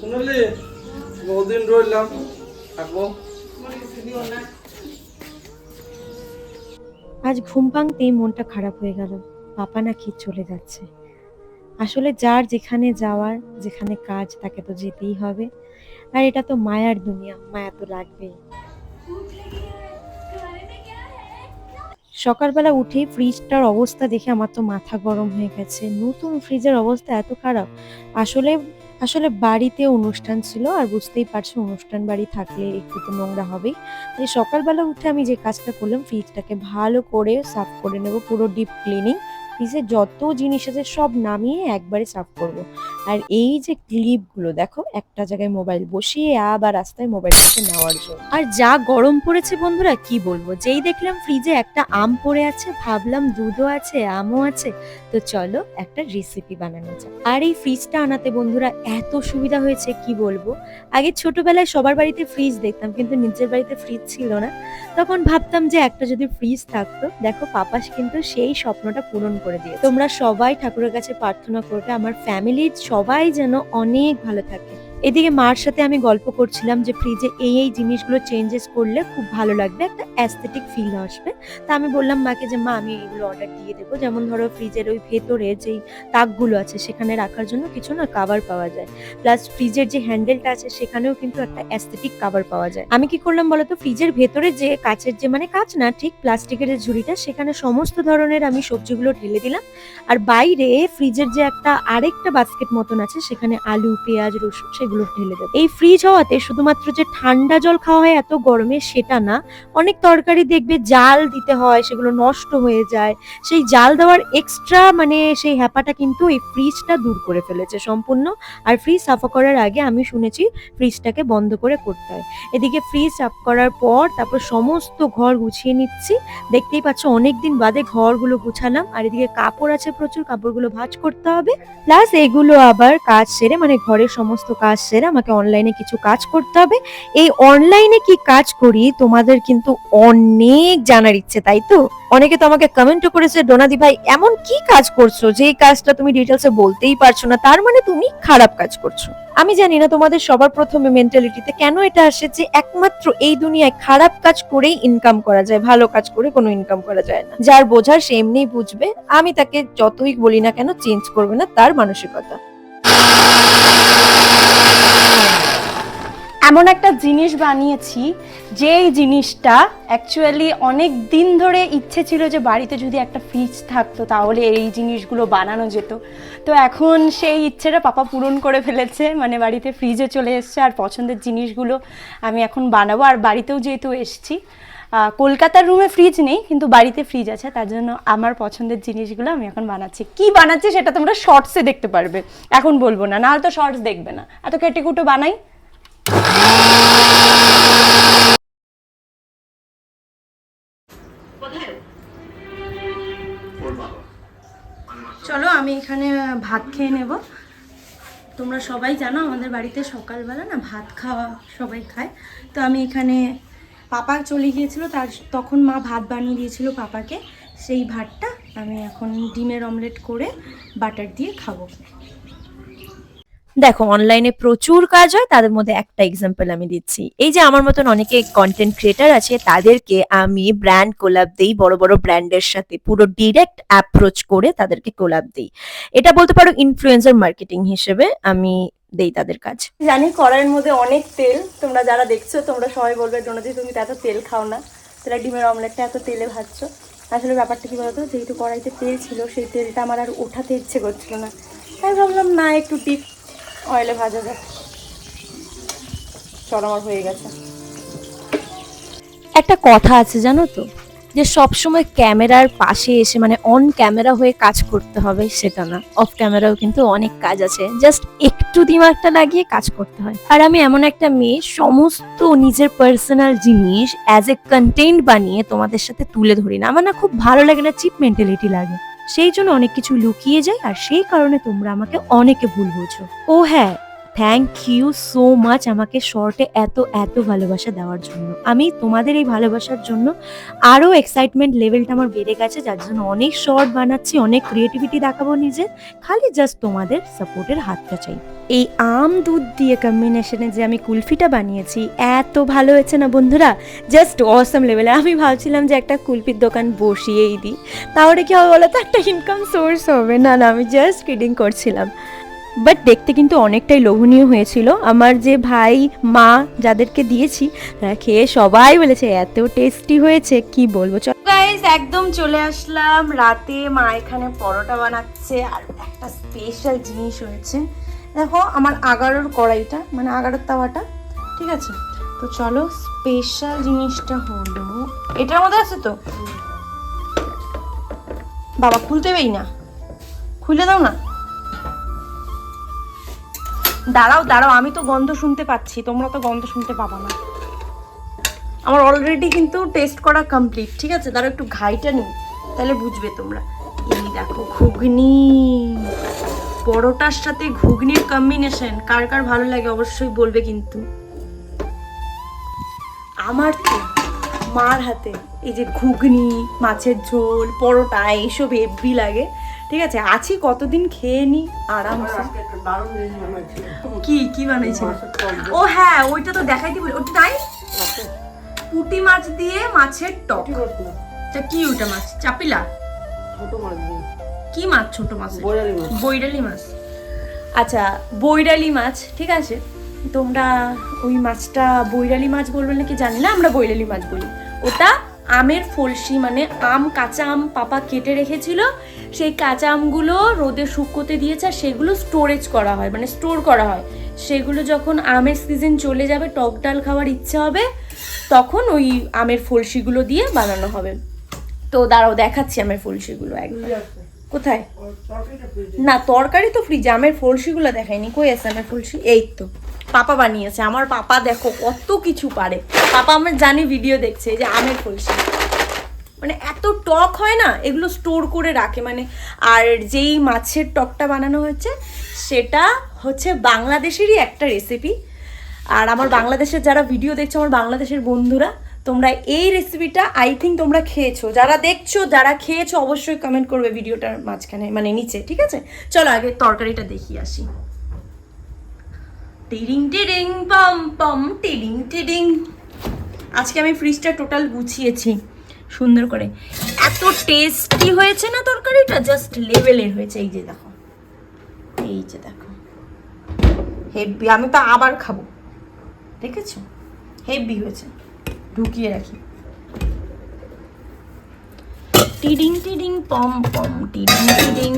শুনলি বহুদিন রইলাম। থাকব। আজ ঘুম ভাঙতেই মনটা খারাপ হয়ে গেল। পাপা নাকি চলে যাচ্ছে। আসলে যার যেখানে যাওয়ার, যেখানে কাজ, তাকে তো যেতেই হবে। আর এটা তো মায়ার দুনিয়া, মায়া তো লাগবেই। সকালবেলা উঠেই ফ্রিজটার অবস্থা দেখে আমার তো মাথা গরম হয়ে গেছে। নতুন ফ্রিজের অবস্থা এত খারাপ। আসলে আসলে বাড়িতে অনুষ্ঠান ছিল, আর বুঝতেই পারছ অনুষ্ঠান বাড়ি থাকলে একটু তো নোংরা হবেই। তাই সকালবেলা উঠে আমি যে কাজটা করলাম ফ্রিজটাকে ভালো করে সাফ করে নেব, পুরো ডিপ ক্লিনিং ফ্রিজে যত জিনিস আছে সব নামিয়ে একবারে সাফ করব। আর এই যে ক্লিপগুলো দেখো, একটা জায়গায় মোবাইল বসিয়ে আবার রাস্তায় মোবাইলটাকে নেওয়ার জন্য। আর যা গরম পড়েছে বন্ধুরা, কি বলব? যেই দেখলাম ফ্রিজে একটা আম পড়ে আছে, ভাবলাম দুধও আছে, আমও আছে, তো চলো একটা রেসিপি বানানো যাক। আর এই ফ্রিজটা আনাতে বন্ধুরা এত সুবিধা হয়েছে, কি বলব? আগে ছোটবেলায় সবার বাড়িতে ফ্রিজ দেখতাম, কিন্তু নিজের বাড়িতে ফ্রিজ ছিল না। তখন ভাবতাম যে একটা যদি ফ্রিজ থাকতো, দেখো, পাপাস কিন্তু সেই স্বপ্নটা পূরণ করে দিয়ে তোমরা সবাই ঠাকুরের কাছে প্রার্থনা করবে। আমার ফ্যামিলির সবাই যেন অনেক ভালো থাকে। এদিকে মার সাথে আমি গল্প করছিলাম যে ফ্রিজে এই এই জিনিসগুলো চেঞ্জেস করলে খুব ভালো লাগবে, একটা অ্যাস্থেটিক ফিল আসবে। তা আমি বললাম মাকে যে, মা, আমি এগুলো অর্ডার দিয়ে দেবো। যেমন ধরো ফ্রিজের ওই ভেতরে যেই তাকগুলো আছে, সেখানে রাখার জন্য কিছু না কাভার পাওয়া যায়। প্লাস ফ্রিজের যে হ্যান্ডেলটা আছে, সেখানেও কিন্তু একটা অ্যাস্থেটিক কাভার পাওয়া যায়। আমি কি করলাম বলতো ফ্রিজের ভেতরে যে কাচের যে মানে কাচ না, ঠিক প্লাস্টিকের যে ঝুড়িটা, সেখানে সমস্ত ধরনের আমি সবজিগুলো ঢেলে দিলাম। আর বাইরে ফ্রিজের যে একটা আরেকটা বাস্কেট মতন আছে, সেখানে আলু, পেঁয়াজ, রসুন সেগুলো ঢেলে দেবো। এই ফ্রিজ হওয়াতে শুধুমাত্র যে ঠান্ডা জল খাওয়া হয় এত গরমে সেটা না, অনেক তরকারি দেখবে জাল দিতে হয়, সেগুলো নষ্ট হয়ে যায়। সেই জাল দেওয়ার এক্সট্রা মানে সেই হ্যাপাটা কিন্তু এই ফ্রিজটা দূর করে ফেলেছে সম্পূর্ণ। আর ফ্রিজ সাফা করার আগে আমি শুনেছি ফ্রিজটাকে বন্ধ করে করতে হয়। এদিকে ফ্রিজ সাফ করার পর তারপর সমস্ত ঘর গুছিয়ে নিচ্ছি। দেখতেই পাচ্ছ অনেকদিন বাদে ঘরগুলো গুছালাম। আর এদিকে কাপড় আছে প্রচুর, কাপড়গুলো ভাঁজ করতে হবে। প্লাস এগুলো আবার কাজ সেরে মানে ঘরের সমস্ত কাজ সেরে আমাকে অনলাইনে কিছু কাজ করতে হবে। এই অনলাইনে কি কাজ করি, তোমাদের কিন্তু অনেক জানার ইচ্ছে, তাই তো? অনেকে তো আমাকে কমেন্টও করেছে, ডোনাদি ভাই, এমন কি কাজ করছ যে কাজটা তুমি ডিটেলসে বলতেই পারছ না? তার মানে তুমি খারাপ কাজ করছ। আমি জানি না তোমাদের সবার প্রথমে মেন্টালিটিতে কেন এটা আসে যে একমাত্র এই দুনিয়ায় খারাপ কাজ করেই ইনকাম করা যায়, ভালো কাজ করে কোনো ইনকাম করা যায় না। যার বোঝার সে এমনিই বুঝবে। আমি তাকে যতই বলি না কেন চেঞ্জ করবে না, তার মানসিকতা। এমন একটা জিনিস বানিয়েছি, যেই জিনিসটা অ্যাকচুয়ালি অনেক দিন ধরে ইচ্ছে ছিল যে বাড়িতে যদি একটা ফ্রিজ থাকতো, তাহলে এই জিনিসগুলো বানানো যেত। তো এখন সেই ইচ্ছেটা পাপা পূরণ করে ফেলেছে মানে বাড়িতে ফ্রিজে চলে এসছে, আর পছন্দের জিনিসগুলো আমি এখন বানাবো। আর বাড়িতেও যেহেতু এসছি কলকাতার রুমে ফ্রিজ নেই, কিন্তু বাড়িতে ফ্রিজ আছে, তার জন্য আমার পছন্দের জিনিসগুলো আমি এখন বানাচ্ছি। কি বানাচ্ছি সেটা তোমরা শর্টসে দেখতে পারবে, এখন বলব না, নাহলে তো শর্টস দেখবে না। এত কেটে কুটো বানাই চলো আমি এখানে ভাত খেয়ে নেব। তোমরা সবাই জানো আমাদের বাড়িতে সকালবেলা না ভাত খাওয়া সবাই খায়। তো আমি এখানে পাপা চলে গিয়েছিল তার তখন মা ভাত বানিয়ে দিয়েছিল পাপাকে। সেই ভাতটা আমি এখন ডিমের অমলেট করে বাটার দিয়ে খাব। দেখো অনলাইনে প্রচুর কাজ হয়, তাদের মধ্যে একটা এক্সাম্পল আমি দিচ্ছি। এই যে আমার মতন অনেকে কন্টেন্ট ক্রিয়েটার আছে, তাদেরকে আমি ব্র্যান্ড কোলাপ দিই, বড় বড় ব্র্যান্ডের সাথে পুরো ডিরেক্ট অ্যাপ্রোচ করে তাদেরকে কোলাপ দিই। এটা বলতে পারো ইনফ্লুয়েন্সার মার্কেটিং হিসেবে আমি দেই তাদের কাজ। জানি কড়াইয়ের মধ্যে অনেক তেল, তোমরা যারা দেখছ, তোমরা সবাই বলবে ডোনাদি তুমি তো এত তেল খাও না। তাহলে ডিমের অমলেটটা এত তেলে ভাজছো? আসলে ব্যাপারটা কি বলতো, যেহেতু কড়াইতে তেল ছিল, সেই তেলটা আমার আর ওঠাতে ইচ্ছে করছিল না। তাই ভাবলাম, না, একটু ডিপ অয়েলে ভাজা যাক। চল, আমার হয়ে গেছে। একটা কথা আছে, জানো তো? যে সব সময় ক্যামেরার পাশে এসে মানে অন ক্যামেরা হয়ে কাজ করতে হবে, সেটা না। অফ ক্যামেরাও কিন্তু অনেক কাজ আছে। জাস্ট একটু দিমাগটা লাগিয়ে কাজ করতে হয়। আর আমি এমন একটা মেয়ে, সমস্ত নিজের পার্সোনাল জিনিস অ্যাজ এ কন্টেন্ট বানিয়ে তোমাদের সাথে তুলে ধরি না। আমার না খুব ভালো লাগে না চিপ মেন্টালিটি লাগে। সেই জন্য অনেক কিছু লুকিয়ে যায়, আর সেই কারণে তোমরা আমাকে অনেকে ভুল বোঝো। ও হ্যাঁ থ্যাংক ইউ সো মাচ আমাকে শর্টে এত এত ভালোবাসা দেওয়ার জন্য। আমি তোমাদের এই ভালোবাসার জন্য আরও এক্সাইটমেন্ট লেভেলটা আমার বেড়ে গেছে, যার জন্য অনেক শর্ট বানাচ্ছি, অনেক ক্রিয়েটিভিটি দেখাবো নিজের খালি জাস্ট তোমাদের সাপোর্টের হাতটা চাই। এই আম দুধ দিয়ে কম্বিনেশনে যে আমি কুলফিটা বানিয়েছি, এত ভালো হয়েছে না বন্ধুরা? জাস্ট অসম লেভেলে আমি ভাবছিলাম যে একটা কুলফির দোকান বসিয়েই দিই। তাহলে কি হবে বলো তো? একটা ইনকাম সোর্স হবে। না না, আমি জাস্ট কিডিং করছিলাম। বাট দেখতে কিন্তু অনেকটাই লোভনীয় হয়েছিল। আমার যে ভাই, মা যাদেরকে দিয়েছি, তারা খেয়ে সবাই বলেছে, এত টেস্টি হয়েছে, কি বলব? চল গাইস একদম চলে আসলাম। রাতে মা এখানে পরোটা বানাচ্ছে, আর একটা স্পেশাল জিনিস হয়েছে। দেখো, আমার আগারোর কড়াইটা মানে আগারোর তাওয়াটা, ঠিক আছে? তো চলো স্পেশাল জিনিসটা হলো, এটার মধ্যে আছে তো? বাবা, খুলতে পেই না। খুলে দাও না। দাঁড়াও দাঁড়াও, আমি তো গন্ধ শুনতে পাচ্ছি, তোমরা তো গন্ধ শুনতে পাবা না। আমার অলরেডি কিন্তু টেস্ট করা কমপ্লিট ঠিক আছে? দাঁড়াও, একটু ঘাইটা নিই, তাহলে বুঝবে তোমরা। এই দেখো, ঘুগনি। পরোটার সাথে ঘুগনির কম্বিনেশন কার কার ভালো লাগে অবশ্যই বলবে কিন্তু। আমার তো, মার হাতে। এই যে ঘুগনি মাছের ঝোল পরোটা এইসব হেভি লাগে। ঠিক আছে আছি কতদিন খেয়ে নি? আরামসে। কি কি বানাইছিল? ও হ্যাঁ ওইটা তো দেখাই বলি। ওটা তাই পুঁটি মাছ দিয়ে মাছের টক। তা কি ওটা মাছ? চাপিলা? ছোট মাছ কি মাছ ছোট মাছ। বৈরালি মাছ। আচ্ছা বৈরালি মাছ ঠিক আছে। তোমরা ওই মাছটা বৈরালি মাছ বলবে নাকি জানি না আমরা বৈরালি মাছ বলি। ওটা আমের ফলসি মানে আম কাঁচা আম পাপা কেটে রেখেছিল। সেই কাঁচা আমগুলো রোদে শুকোতে দিয়েছে আর সেগুলো স্টোরেজ করা হয় মানে স্টোর করা হয়। সেগুলো যখন আমের সিজন চলে যাবে টক ডাল খাওয়ার ইচ্ছে হবে তখন ওই আমের ফলসিগুলো দিয়ে বানানো হবে। তো দাঁড়াও দেখাচ্ছি আমের ফলসিগুলো একবার কোথায়? না তরকারি তো ফ্রিজে আমের ফলসিগুলো দেখাইনি। কই আছে আমের ফলসি? এই তো। পাপা বানিয়েছে। আমার পাপা দেখো কত কিছু পারে। পাপা আমার জানি ভিডিও দেখছে যে আমের কলসি। মানে এত টক হয় না এগুলো স্টোর করে রাখে। মানে আর যেই মাছের টকটা বানানো হয়েছে সেটা হচ্ছে বাংলাদেশেরই একটা রেসিপি আর আমার বাংলাদেশের যারা ভিডিও দেখছ আমার বাংলাদেশের বন্ধুরা তোমরা এই রেসিপিটা আই থিঙ্ক তোমরা খেয়েছো। যারা দেখছ যারা খেয়েছো অবশ্যই কমেন্ট করবে ভিডিওটার মাঝখানে মানে নিচে ঠিক আছে? চলো আগে তরকারিটা দেখিয়ে আসি। টিরিং টিরিং পম পম টিরিং টিরিং আজকে আমি ফ্রিজটা টোটাল গুছিয়েছি, সুন্দর করে। এত টেস্টি হয়েছে না তরকারিটা? জাস্ট লেভেলের হয়েছে। এই যে দেখো। এই যে দেখো। হেভি আমি তো আবার খাব। দেখেছ? হেভি হয়েছে। ঢুকিয়ে রাখি। টিডিং টিডিং, পম পম, টিডিং টিডিং।